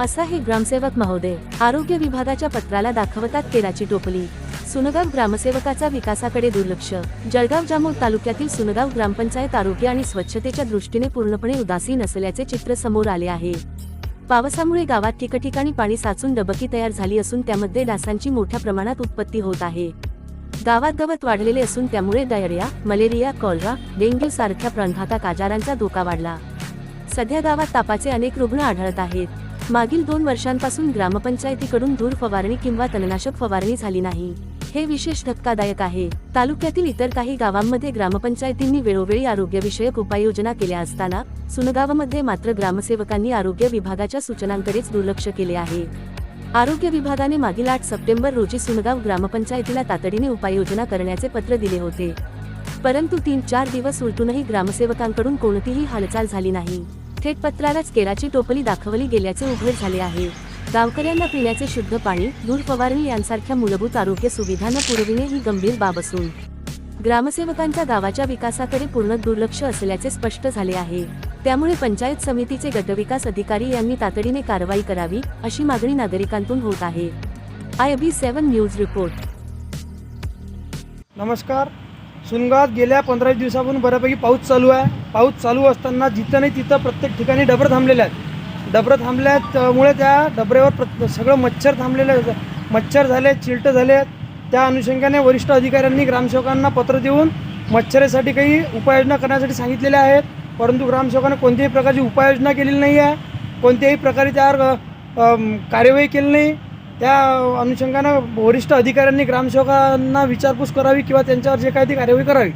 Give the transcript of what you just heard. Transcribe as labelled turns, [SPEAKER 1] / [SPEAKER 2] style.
[SPEAKER 1] असाही ग्रामसेवक महोदय आरोग्य विभागाच्या पत्राला दाखवतात तेलाची टोपली. सुनगाव ग्रामसेवकाचा विकासाकडे दुर्लक्ष. जळगाव जामोद तालुक्यातील सुनगाव ग्रामपंचायत आरोग्य आणि स्वच्छतेच्या दृष्टीने पूर्णपणे उदासीन असल्याचे चित्र समोर आले आहे. पावसामुळे गावात ठिकठिकाणी पाणी साचून डबकी तयार झाली असून त्यामध्ये डासांची मोठ्या प्रमाणात उत्पत्ती होत आहे. गावात गवत वाढलेले असून त्यामुळे डायरिया मलेरिया कॉलरा डेंग्यू सारख्या प्राणघातक आजारांचा धोका वाढला. सध्या गावात तापाचे अनेक रुग्ण आढळत आहेत. मागील दोन वर्षांपासून ग्रामपंचायतीकडून धूर फवारणी किंवा तणनाशक फवारणी झाली नाही. हे विशेष धक्कादायक आहे. तालुक्यातील इतर काही गावांमध्ये ग्रामपंचायतींनी वेळोवेळी आरोग्यविषयक उपाययोजना केल्या असताना सुनगावमध्ये मात्र ग्रामसेवकांनी आरोग्य विभागाच्या सूचनांकडेच दुर्लक्ष केले आहे. आरोग्य विभागाने मागील आठ सप्टेंबर रोजी सुनगाव ग्रामपंचायतीला तातडीने उपाययोजना करण्याचे पत्र दिले होते. परंतु तीन चार दिवस उलटूनही ग्रामसेवकांकडून कोणतीही हालचाल झाली नाही. थेट पत्रालाच केराची टोपली दाखवली गेल्याचे उघड झाले आहे. गावकऱ्यांना पिण्याचे शुद्ध पाणी दूर फवारणी यांसारख्या मूलभूत आरोग्य सुविधा न पुरविणे ही गंभीर बाब असून ग्रामसेवकांच्या गावाच्या विकासाकडे पूर्ण दुर्लक्ष असल्याचे स्पष्ट झाले आहे. त्यामुळे पंचायत समितीचे गटविकास अधिकारी यांनी तातडीने कारवाई करावी अशी मागणी नागरिकांतून होत आहे. I B seven news report.
[SPEAKER 2] नमस्कार. सुनगावात गेल्या पंधरा दिवसापासून बऱ्यापैकी पाऊस चालू आहे. पाऊस चालू असताना जिथं नाही तिथं प्रत्येक ठिकाणी डबरं थांबलेले आहेत. डबरं थांबल्यामुळे त्या डबऱ्यावर प्रत सगळं मच्छर थांबलेले मच्छर झाले चिलटं झाले. त्या अनुषंगाने वरिष्ठ अधिकाऱ्यांनी ग्रामसेवकांना पत्र देऊन मच्छरेसाठी काही उपाययोजना करण्यासाठी सांगितलेल्या आहेत. परंतु ग्रामसेवकाने कोणत्याही प्रकारची उपाययोजना केलेली नाही आहे कोणत्याही प्रकारे त्यावर कार्यवाही केली नाही. त्या अनुषंगानं वरिष्ठ अधिकाऱ्यांनी ग्रामसेवकांना विचारपूस करावी किंवा त्यांच्यावर जे काही ती कार्यवाही करावी.